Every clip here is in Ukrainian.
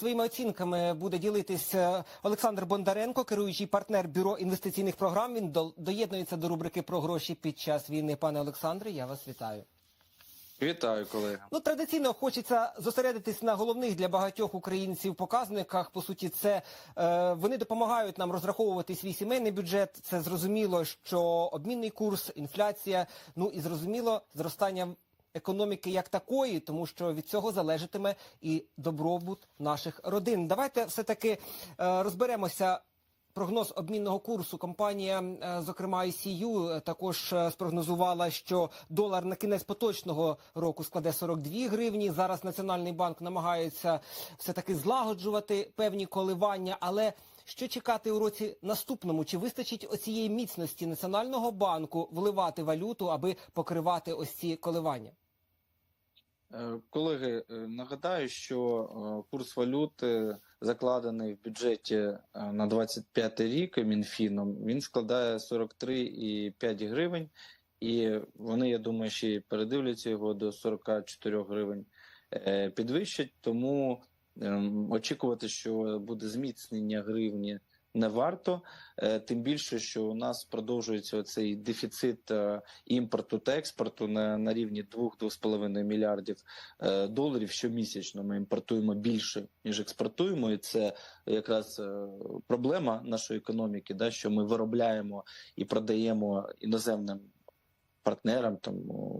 Своїми оцінками буде ділитись е, Олександр Бондаренко, керуючий партнер бюро інвестиційних програм. Він до- доєднується до рубрики про гроші під час війни. Пане Олександре, я вас вітаю. Вітаю, колега. Ну традиційно хочеться зосередитись на головних для багатьох українців показниках. По суті, це е, вони допомагають нам розраховувати свій сімейний бюджет. Це зрозуміло, що обмінний курс, інфляція, ну і зрозуміло, зростання економіки як такої, тому що від цього залежатиме і добробут наших родин. Давайте все таки е, розберемося. Прогноз обмінного курсу компанія, е, зокрема ICU, е, також спрогнозувала, що долар на кінець поточного року складе 42 гривні. Зараз Національний банк намагається все таки злагоджувати певні коливання. Але що чекати у році наступному? Чи вистачить оцієї міцності Національного банку вливати валюту, аби покривати ось ці коливання? Е, Колеги, е, нагадаю, що е, курс валюти закладений в бюджеті на 25 рік Мінфіном. Він складає 43,5 гривень, і вони, я думаю, ще передивляться його до 44 гривень підвищать. Тому ем, очікувати, що буде зміцнення гривні. Не варто, Е, тим більше, що у нас продовжується цей дефіцит е, імпорту та експорту на, на рівні 2-2,5 мільярдів е, доларів щомісячно. Ми імпортуємо більше ніж експортуємо, і це якраз проблема нашої економіки, да, що ми виробляємо і продаємо іноземним. Партнерам, там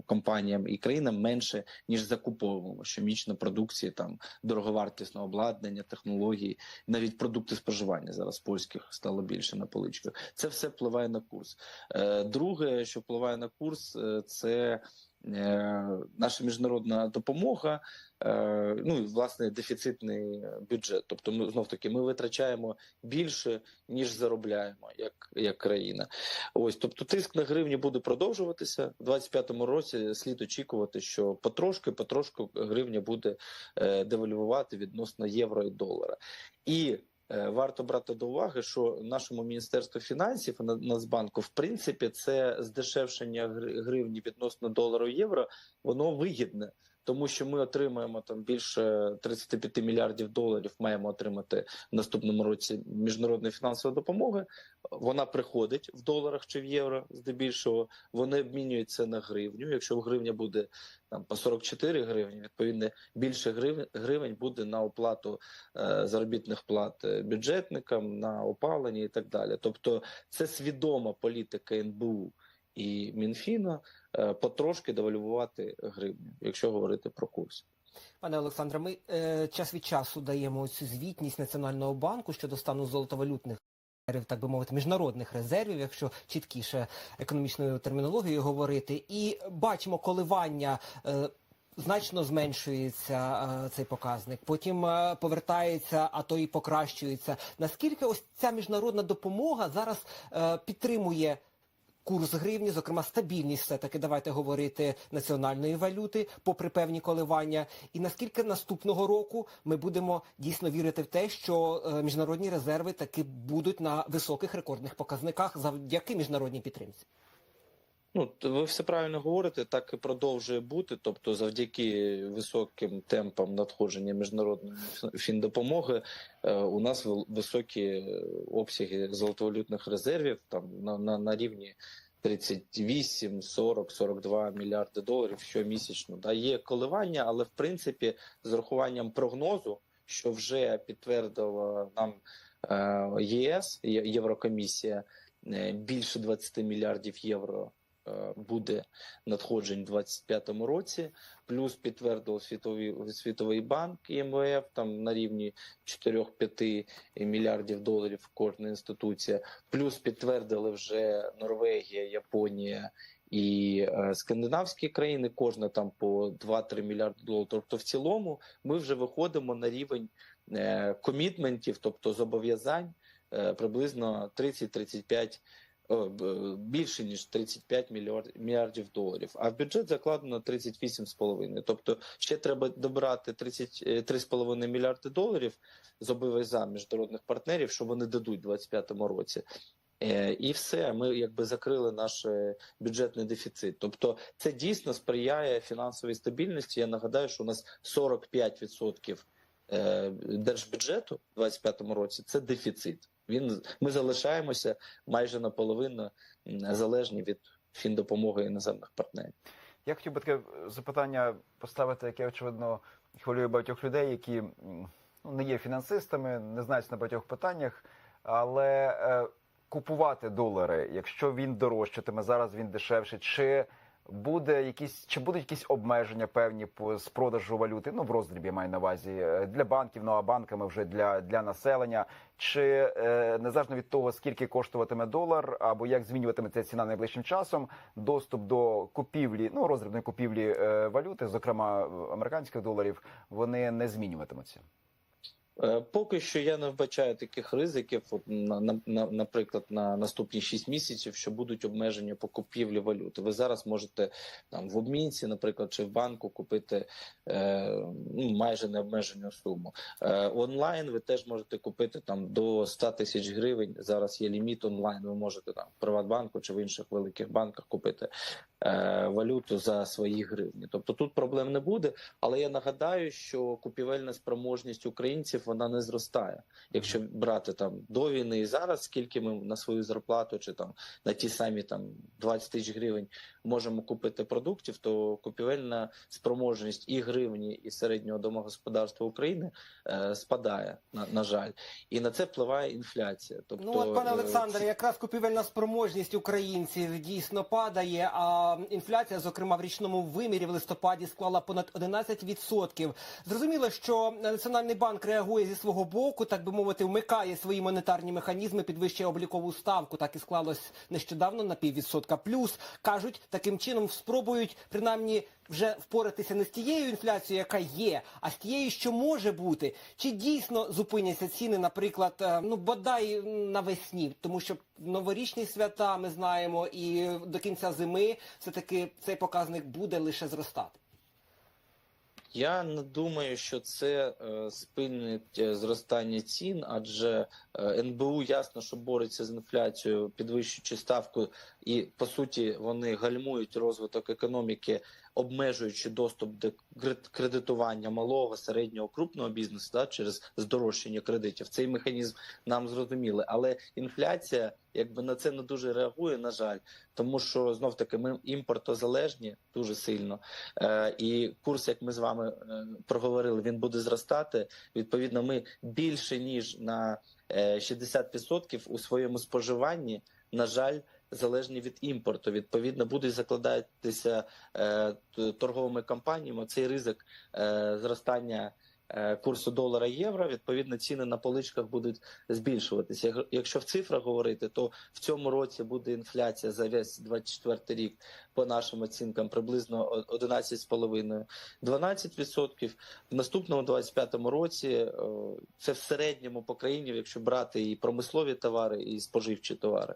компаніям і країнам менше ніж закуповуємо щомічно продукції, там дороговартісного обладнання, технології, навіть продукти споживання зараз польських стало більше на поличках. Це все впливає на курс. Е, Друге, що впливає на курс, е, це наша міжнародна допомога. е, Ну і власне дефіцитний бюджет. Тобто, ми знов таки ми витрачаємо більше ніж заробляємо, як, як країна. Ось, тобто, тиск на гривні буде продовжуватися у 25-му році. Слід очікувати, що потрошки, потрошку гривня буде е, девальвувати відносно євро і долара. І е, варто брати до уваги, що нашому міністерству фінансів На- Нацбанку, в принципі, це здешевшення гривні відносно долару євро, воно вигідне. Тому що ми отримаємо там більше 35 мільярдів доларів, маємо отримати в наступному році міжнародної фінансової допомоги. Вона приходить в доларах чи в євро, здебільшого. Вони обмінюються на гривню. Якщо гривня буде там по 44 гривні, відповідно більше гривень, гривень буде на оплату е, заробітних плат е, бюджетникам, на опалення і так далі. Тобто, це свідома політика НБУ і Мінфіна е, потрошки девальвувати гривню, якщо говорити про курс. Пане Олександре, ми е, час від часу даємо цю звітність Національного банку щодо стану золотовалютних резервів, так би мовити, міжнародних резервів, якщо чіткіше економічною термінологією говорити, і бачимо коливання. Е, Значно зменшується е, цей показник, потім е, повертається, а то і покращується. Наскільки ось ця міжнародна допомога зараз підтримує курс гривні, зокрема стабільність, все таки давайте говорити національної валюти, попри певні коливання, і наскільки наступного року ми будемо дійсно вірити в те, що е, міжнародні резерви таки будуть на високих рекордних показниках завдяки міжнародній підтримці. Ну, ви все правильно говорите, так і продовжує бути. Тобто, завдяки високим темпам надходження міжнародної фіндопомоги, е, у нас високі обсяги золотовалютних резервів там на, на, на рівні 38, 40, 42 мільярди доларів щомісячно. Да, є коливання, але в принципі, з урахуванням прогнозу, що вже підтвердила нам е, ЄС, Єврокомісія, е, більше 20 мільярдів євро буде надходжень у 2025 році. Плюс підтвердив світовий світовий банк МВФ там на рівні 4-5 мільярдів доларів кожна інституція. Плюс підтвердили вже Норвегія, Японія. І е, скандинавські країни кожна там по 2-3 мільярди доларів. Тобто, в цілому, ми вже виходимо на рівень е, комітментів, тобто зобов'язань е, приблизно 30-35 о, б- більше ніж 35 мільярд- мільярдів доларів. А в бюджет закладено 38,5. Тобто ще треба добирати 33,5 мільярди доларів зобов'язань міжнародних партнерів, що вони дадуть у 2025 році. Е, І все, ми якби закрили наш е, бюджетний дефіцит. Тобто, це дійсно сприяє фінансовій стабільності. Я нагадаю, що у нас 45% е, держбюджету у 2025 році це дефіцит. Він ми залишаємося майже наполовину залежні від фіндопомоги іноземних партнерів. Я хотів би таке запитання поставити, яке очевидно хвилює багатьох людей, які ну, не є фінансистами, не знаються на багатьох питаннях, але е, купувати долари, якщо він дорожчатиме, зараз він дешевше, чи буде якісь чи будуть якісь обмеження певні по з продажу валюти? Ну в роздрібі я маю на увазі е, для банків, ну а банками вже для, для населення. Чи е, незалежно від того, скільки коштуватиме долар, або як змінюватиметься ціна найближчим часом, доступ до купівлі, ну роздрібної купівлі е, валюти, зокрема американських доларів, вони не змінюватимуться. Е, Поки що я не вбачаю таких ризиків, на, на, на, наприклад, на наступні 6 місяців, що будуть обмеження по купівлі валюти. Ви зараз можете там в обмінці, наприклад, чи в банку купити е, ну, майже необмежену суму. Е, онлайн ви теж можете купити там до 100 тисяч гривень. Зараз є ліміт онлайн. Ви можете там в Приватбанку чи в інших великих банках купити валюту за свої гривні. Тобто тут проблем не буде. Але я нагадаю, що купівельна спроможність українців вона не зростає. Якщо брати там до війни і зараз, скільки ми на свою зарплату чи там на ті самі там 20 тисяч гривень можемо купити продуктів, то купівельна спроможність і гривні, і середнього домогосподарства України е, спадає на, на жаль, і на це впливає інфляція. Тобто, Ну от, пане е, Олександре, якраз купівельна спроможність українців дійсно падає. А інфляція, зокрема в річному вимірі в листопаді, склала понад 11%. Зрозуміло, що Національний банк реагує зі свого боку, так би мовити, вмикає свої монетарні механізми, підвищує облікову ставку. Так і склалось нещодавно на піввідсотка. Плюс кажуть, таким чином спробують принаймні вже впоратися не з тією інфляцією, яка є, а з тією, що може бути. Чи дійсно зупиняться ціни, наприклад, е, ну бодай навесні, тому що новорічні свята ми знаємо, і до кінця зими все таки цей показник буде лише зростати. Я не думаю, що це е, спинить е, зростання цін, адже е, НБУ ясно, що бореться з інфляцією, підвищуючи ставку, і по суті вони гальмують розвиток економіки, обмежуючи доступ до кре- кредитування малого, середнього, крупного бізнесу да, через здорожчання кредитів. Цей механізм нам зрозуміли, але інфляція якби на це не дуже реагує, на жаль, тому що знов таки ми імпортозалежні дуже сильно. Е, і курс, як ми з вами е, проговорили, він буде зростати. Відповідно, ми більше ніж на е, 60% у своєму споживанні, на жаль. Залежні від імпорту, відповідно, будуть закладатися е, торговими компаніями цей ризик е, зростання е, курсу долара євро. Відповідно, ціни на поличках будуть збільшуватися. Якщо в цифрах говорити, то в цьому році буде інфляція за весь 24 рік по нашим оцінкам приблизно о- 11,5-12%. В наступному 25-му році е, це в середньому по країні, якщо брати і промислові товари, і споживчі товари.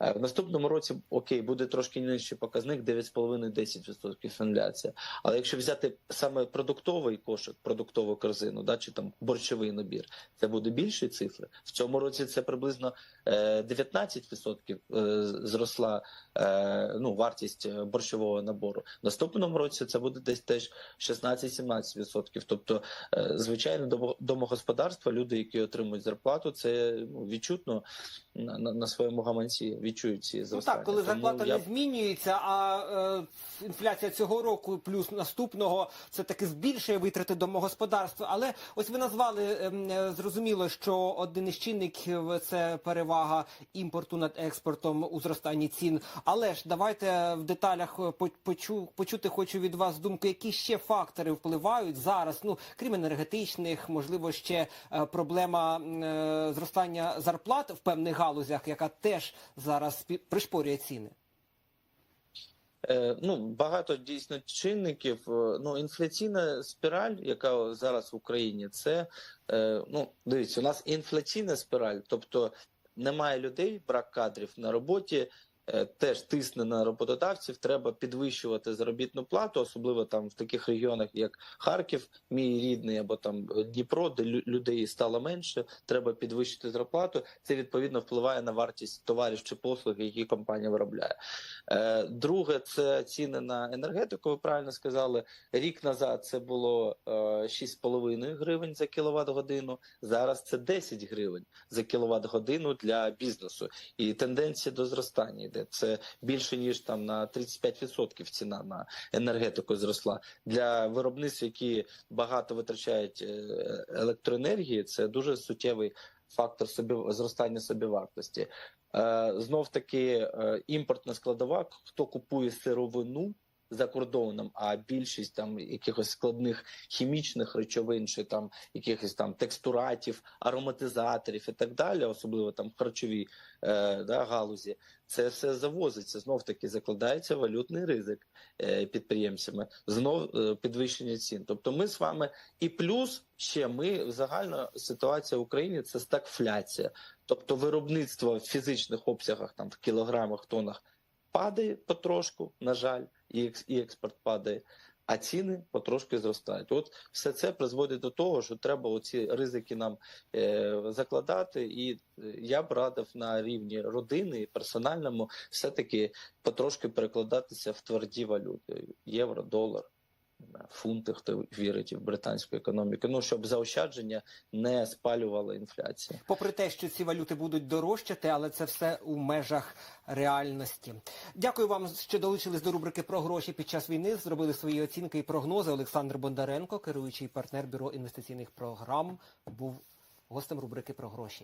Е, В наступному році окей, буде трошки нижчий показник 9,5-10% інфляція. Але якщо взяти саме продуктовий кошик, продуктову корзину, да, чи там борщовий набір, це буде більші цифри. В цьому році це приблизно е, 19% е, зросла е, ну, вартість борщового набору. В наступному році це буде десь теж 16-17%. Тобто, звичайно, домо- домогосподарства, люди, які отримують зарплату, це відчутно на своєму гаманці відчують ці Ну зростання. так, коли Тому зарплата я не змінюється, а е, інфляція цього року плюс наступного це таки збільшує витрати домогосподарства. Але ось ви назвали ем, е, зрозуміло, що один із чинників це перевага імпорту над експортом у зростанні цін. Але ж давайте в деталях е, по- почу, почути хочу від вас думку, які ще фактори впливають зараз. Ну крім енергетичних, можливо, ще е, проблема е, зростання зарплат в певних галузях, яка теж зараз пришпорює ціни. Е, ну, багато дійсно чинників. Е, Ну, інфляційна спіраль, яка зараз в Україні, це е, ну, дивіться, у нас інфляційна спіраль, тобто немає людей, брак кадрів на роботі. Е, теж тисне на роботодавців. Треба підвищувати заробітну плату, особливо там в таких регіонах, як Харків, мій рідний, або там Дніпро, де лю- людей стало менше. Треба підвищити зарплату. Це відповідно впливає на вартість товарів чи послуг, які компанія виробляє. Е, Друге, це ціни на енергетику. Ви правильно сказали. Рік назад це було е, 6,5 гривень за кіловат годину. Зараз це 10 гривень за кіловат годину для бізнесу. І тенденція до зростання йде. Це більше ніж там на 35% ціна на енергетику зросла для виробництв, які багато витрачають е, електроенергії. Це дуже суттєвий фактор собі зростання собівартості. Е, Знов таки е, імпортна складова, хто купує сировину за кордоном, а більшість там якихось складних хімічних речовин, чи там якихось там текстуратів, ароматизаторів і так далі, особливо там в харчовій е, да, галузі, це все завозиться. Знов таки закладається валютний ризик е, підприємцями, знов е, підвищення цін. Тобто, ми з вами і плюс ще ми загальна ситуація в Україні це стагфляція. Тобто виробництво в фізичних обсягах там в кілограмах, тонах падає потрошку, на жаль, і, і експорт падає, а ціни потрошки зростають. От все це призводить до того, що треба оці ризики нам е, закладати. І е, я б радив на рівні родини і персональному все-таки потрошки перекладатися в тверді валюти: євро, долар. Фунти, хто вірить в британську економіку, ну щоб заощадження не спалювала інфляція. Попри те, що ці валюти будуть дорожчати, але це все у межах реальності. Дякую вам, що долучились до рубрики про гроші під час війни. Зробили свої оцінки і прогнози. Олександр Бондаренко, керуючий партнер бюро інвестиційних програм, був гостем рубрики про гроші.